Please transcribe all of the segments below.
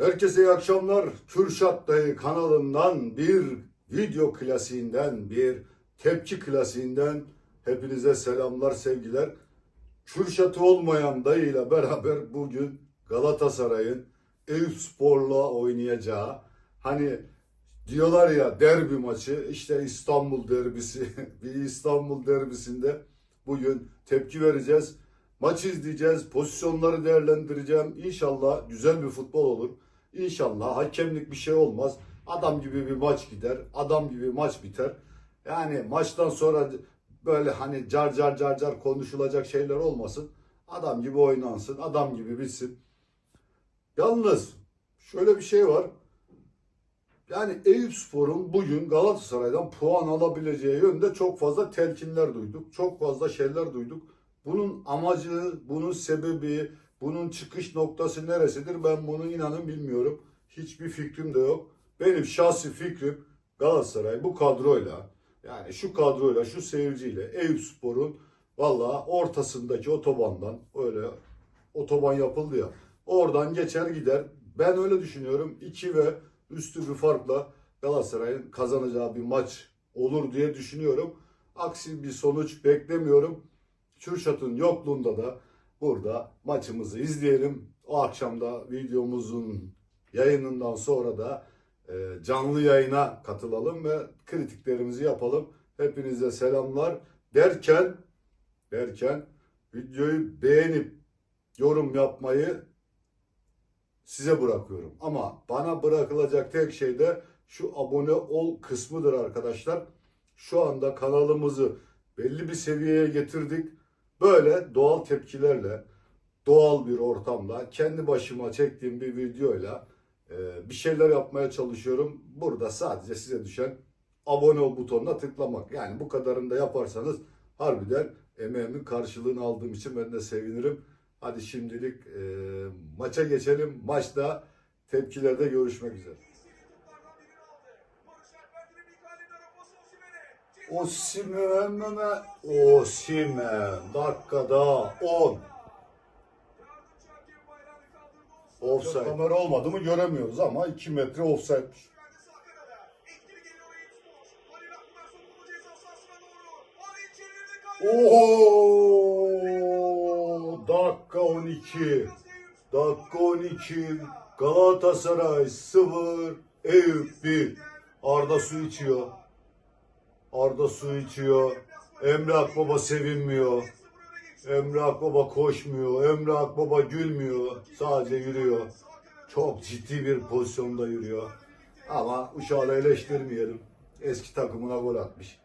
Herkese iyi akşamlar. Kürşat Dayı kanalından bir video klasiğinden, bir tepki klasiğinden hepinize selamlar, sevgiler. Kürşat'ı olmayan dayıyla beraber bugün Galatasaray'ın Eyüp Spor'la oynayacağı hani diyorlar ya derbi maçı işte İstanbul derbisi bir İstanbul derbisinde bugün tepki vereceğiz. Maç izleyeceğiz, pozisyonları değerlendireceğim. İnşallah güzel bir futbol olur. İnşallah hakemlik bir şey olmaz. Adam gibi bir maç gider, adam gibi maç biter. Yani maçtan sonra böyle hani car car car car konuşulacak şeyler olmasın. Adam gibi oynansın, adam gibi bitsin. Yalnız şöyle bir şey var. Yani Eyüp Spor'un bugün Galatasaray'dan puan alabileceği yönde çok fazla telkinler duyduk. Çok fazla şeyler duyduk. Bunun amacı, bunun sebebi, bunun çıkış noktası neresidir ben bunu inanın bilmiyorum. Hiçbir fikrim de yok. Benim şahsi fikrim Galatasaray bu kadroyla yani şu kadroyla, şu seyirciyle Eyüp Spor'un valla ortasındaki otobandan öyle otoban yapıldı ya oradan geçer gider. Ben öyle düşünüyorum. 2 ve üstü bir farkla Galatasaray'ın kazanacağı bir maç olur diye düşünüyorum. Aksi bir sonuç beklemiyorum. Kürşat'ın yokluğunda da burada maçımızı izleyelim. O akşam da videomuzun yayınından sonra da e, canlı yayına katılalım ve kritiklerimizi yapalım. Hepinize selamlar derken derken videoyu beğenip yorum yapmayı size bırakıyorum. Ama bana bırakılacak tek şey de şu abone ol kısmıdır arkadaşlar. Şu anda kanalımızı belli bir seviyeye getirdik. Böyle doğal tepkilerle, doğal bir ortamda, kendi başıma çektiğim bir videoyla e, bir şeyler yapmaya çalışıyorum. Burada sadece size düşen abone ol butonuna tıklamak. Yani bu kadarını da yaparsanız harbiden emeğimin karşılığını aldığım için ben de sevinirim. Hadi şimdilik e, maça geçelim. Maçta tepkilerde görüşmek üzere. Osimhen, Osimhen dakikada 10. Offside. Kamera olmadı mı göremiyoruz ama 2 metre offside. Oo! Dakika 12. Dakika 12. Galatasaray 0. Eyüp 1. Arda su içiyor. Arda su içiyor. Emre Akbaba sevinmiyor. Emre Akbaba koşmuyor. Emre Akbaba gülmüyor. Sadece yürüyor. Çok ciddi bir pozisyonda yürüyor. Ama uşağı eleştirmeyelim. Eski takımına gol atmış.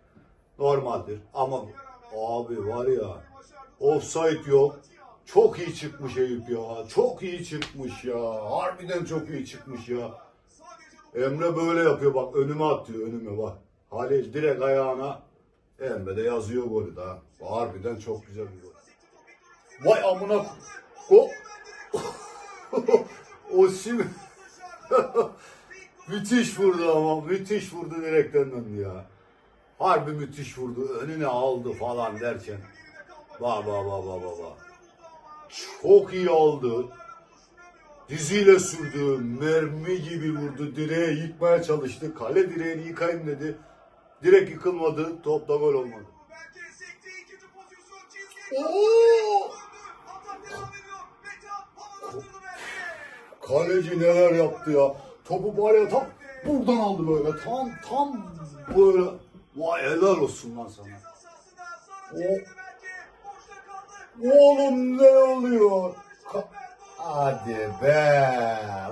Normaldir. Ama abi var ya offside yok. Çok iyi çıkmış Eyüp ya. Çok iyi çıkmış ya. Harbiden çok iyi çıkmış ya. Emre böyle yapıyor bak önüme atıyor önüme bak. Halil direkt ayağına Emre de yazıyor golü daha. Harbiden çok güzel bir gol. Vay amına o o şimdi müthiş vurdu ama müthiş vurdu direkten döndü ya. Harbi müthiş vurdu. Önüne aldı falan derken. Ba ba ba ba ba ba. Çok iyi aldı. Diziyle sürdü. Mermi gibi vurdu. Direğe yıkmaya çalıştı. Kale direğini yıkayım dedi. Direkt yıkılmadı. Top da gol olmadı. Oo! Kaleci neler yaptı ya. Topu var ya tam buradan aldı böyle. Tam tam böyle. Vay helal olsun lan sana. O, oğlum ne oluyor? Ka- Hadi be.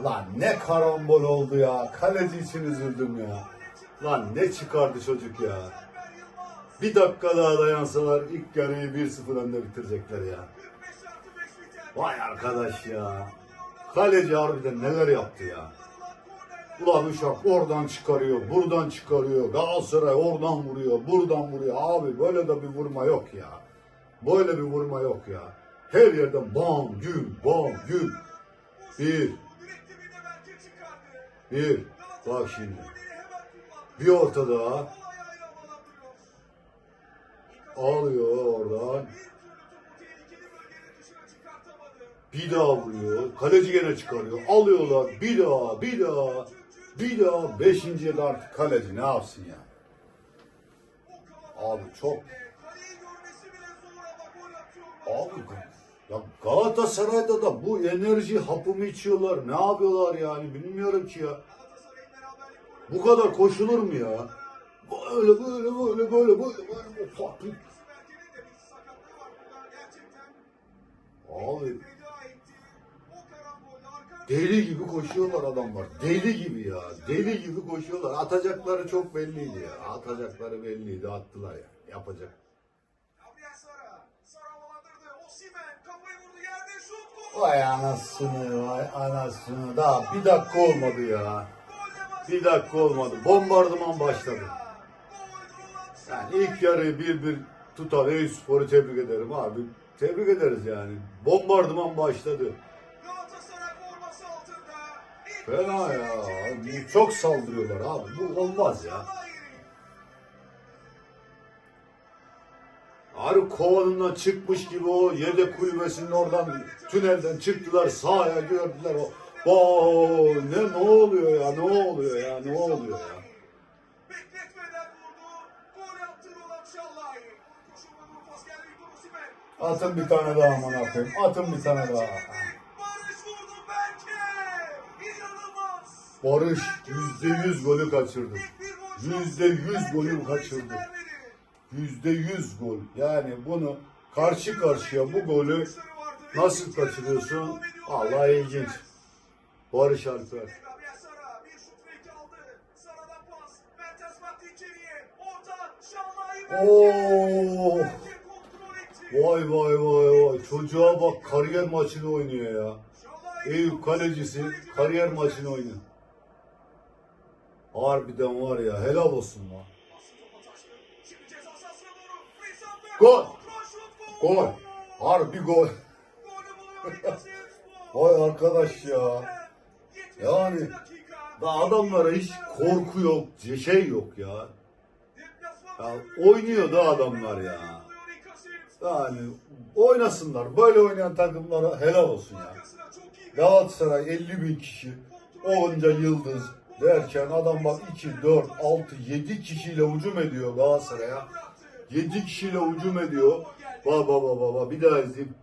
Lan ne karambol oldu ya. Kaleci için üzüldüm ya. Lan ne çıkardı çocuk ya. Bir dakika daha dayansalar ilk yarıyı 1-0 önde bitirecekler ya. Vay arkadaş ya. Kaleci harbiden neler yaptı ya. Ulan Uşak oradan çıkarıyor, buradan çıkarıyor. Galatasaray oradan vuruyor, buradan vuruyor. Abi böyle de bir vurma yok ya. Böyle bir vurma yok ya. Her yerden bam gül, bam gül. Bir. Bir. Bak şimdi. Bir orta. Alıyor oradan. Bir daha vuruyor. Kaleci gene çıkarıyor. Alıyorlar. Bir daha, bir daha, bir daha. Beşinciye de artık kaleci ne yapsın ya? Abi çok Abi ya Galatasaray'da da bu enerji hapımı içiyorlar. Ne yapıyorlar yani bilmiyorum ki ya. Bu kadar koşulur mu ya? Böyle böyle böyle böyle böyle böyle farklı. Abi deli gibi koşuyorlar adamlar. Deli gibi ya. Deli gibi koşuyorlar. Atacakları çok belliydi ya. Atacakları belliydi. Attılar ya. Yapacak. Vay anasını vay anasını. Daha bir dakika olmadı ya. Bir dakika olmadı. Bombardıman başladı. Yani ilk yarıyı bir bir tutan Eyüpspor'u tebrik ederim abi. Tebrik ederiz yani. Bombardıman başladı. Fena ya. Çok saldırıyorlar abi. Bu olmaz ya. Arı kovanından çıkmış gibi o yedek kulübesinin oradan tünelden çıktılar sahaya gördüler o. Oo, ne ne oluyor ya ne oluyor ya ne oluyor ya. Atın bir tane daha aman koyayım. Atın bir tane daha. Barış yüzde yüz golü kaçırdı. Yüzde yüz golü kaçırdı. Yüzde yüz gol. Yani bunu karşı karşıya bu golü nasıl kaçırıyorsun? Allah ilginç. Barış Alper. Etti. Vay vay vay vay. Çocuğa bak kariyer maçını oynuyor ya. Eyüp kalecisi kariyer maçını oynuyor. Harbiden var ya helal olsun lan. Gol. Gol. Harbi gol. Vay arkadaş ya. Yani da adamlara hiç korku yok, şey yok ya. Ya oynuyor da adamlar ya. Yani oynasınlar. Böyle oynayan takımlara helal olsun ya. Galatasaray 50 bin kişi, onca yıldız derken adam bak 2, 4, 6, 7 kişiyle hücum ediyor Galatasaray'a. 7 kişiyle hücum ediyor. Baba baba baba bir daha izleyeyim.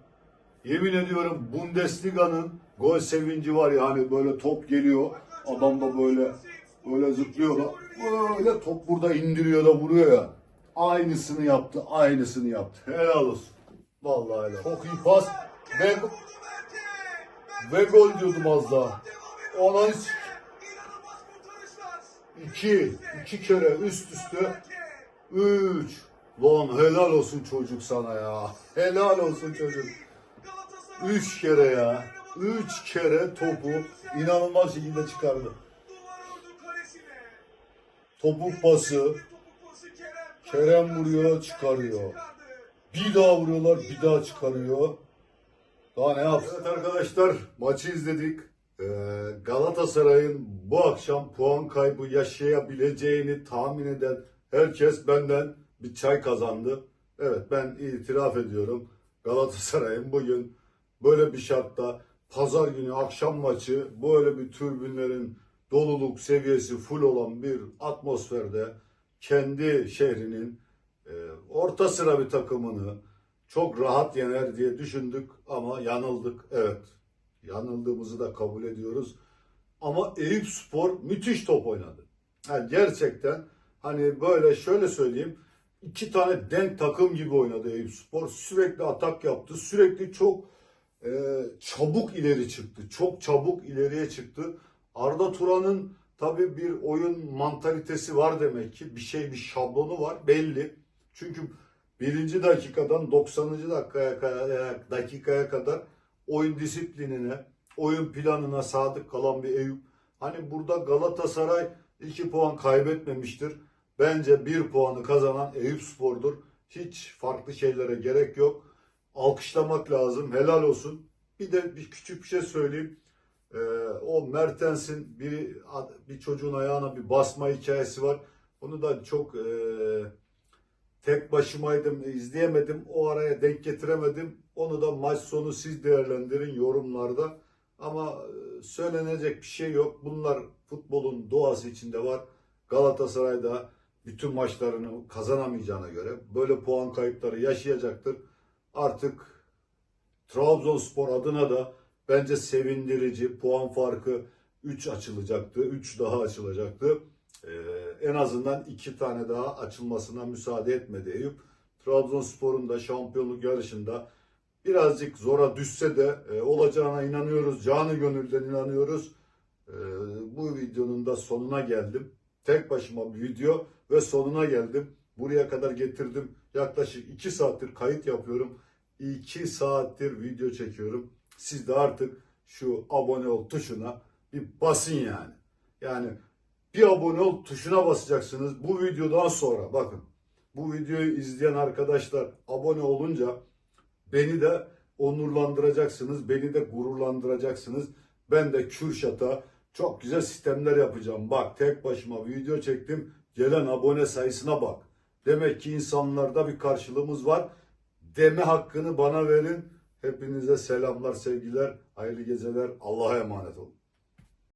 Yemin ediyorum Bundesliga'nın gol sevinci var ya hani böyle top geliyor. Adam da böyle böyle zıplıyor da böyle top burada indiriyor da vuruyor ya. Aynısını yaptı, aynısını yaptı. Helal olsun. Vallahi helal. Çok iyi pas ve ve gol diyordum az daha. Ona iki, iki kere üst üste üç. Lan helal olsun çocuk sana ya. Helal olsun çocuk. Üç kere ya. Üç kere topu inanılmaz şekilde çıkardı. Topuk pası. Kerem vuruyor, çıkarıyor. Bir daha vuruyorlar, bir daha çıkarıyor. Daha ne yapsın? Evet arkadaşlar, maçı izledik. Ee, Galatasaray'ın bu akşam puan kaybı yaşayabileceğini tahmin eden herkes benden bir çay kazandı. Evet ben itiraf ediyorum. Galatasaray'ın bugün böyle bir şartta pazar günü akşam maçı böyle bir türbünlerin doluluk seviyesi full olan bir atmosferde kendi şehrinin e, orta sıra bir takımını çok rahat yener diye düşündük ama yanıldık. Evet yanıldığımızı da kabul ediyoruz. Ama Eyüp Spor müthiş top oynadı. Yani gerçekten hani böyle şöyle söyleyeyim iki tane denk takım gibi oynadı Eyüp Spor. Sürekli atak yaptı. Sürekli çok e, çabuk ileri çıktı. Çok çabuk ileriye çıktı. Arda Turan'ın tabii bir oyun mantalitesi var demek ki. Bir şey, bir şablonu var belli. Çünkü birinci dakikadan 90. dakikaya, dakikaya kadar oyun disiplinine, oyun planına sadık kalan bir Eyüp. Hani burada Galatasaray 2 puan kaybetmemiştir. Bence bir puanı kazanan Eyüp Spor'dur. Hiç farklı şeylere gerek yok. Alkışlamak lazım. Helal olsun. Bir de bir küçük bir şey söyleyeyim. Ee, o Mertens'in bir bir çocuğun ayağına bir basma hikayesi var. Onu da çok e, tek başımaydım, izleyemedim. O araya denk getiremedim. Onu da maç sonu siz değerlendirin yorumlarda. Ama e, söylenecek bir şey yok. Bunlar futbolun doğası içinde var. Galatasaray'da bütün maçlarını kazanamayacağına göre böyle puan kayıpları yaşayacaktır. Artık Trabzonspor adına da bence sevindirici puan farkı 3 açılacaktı. 3 daha açılacaktı. Ee, en azından 2 tane daha açılmasına müsaade etmedi Eyüp. Trabzonspor'un da şampiyonluk yarışında birazcık zora düşse de e, olacağına inanıyoruz. Canı gönülden inanıyoruz. Ee, bu videonun da sonuna geldim. Tek başıma bir video ve sonuna geldim. Buraya kadar getirdim. Yaklaşık 2 saattir kayıt yapıyorum. 2 saattir video çekiyorum. Siz de artık şu abone ol tuşuna bir basın yani. Yani bir abone ol tuşuna basacaksınız. Bu videodan sonra bakın. Bu videoyu izleyen arkadaşlar abone olunca beni de onurlandıracaksınız. Beni de gururlandıracaksınız. Ben de Kürşat'a çok güzel sistemler yapacağım. Bak tek başıma video çektim. Gelen abone sayısına bak. Demek ki insanlarda bir karşılığımız var. Deme hakkını bana verin. Hepinize selamlar, sevgiler, hayırlı geceler. Allah'a emanet olun.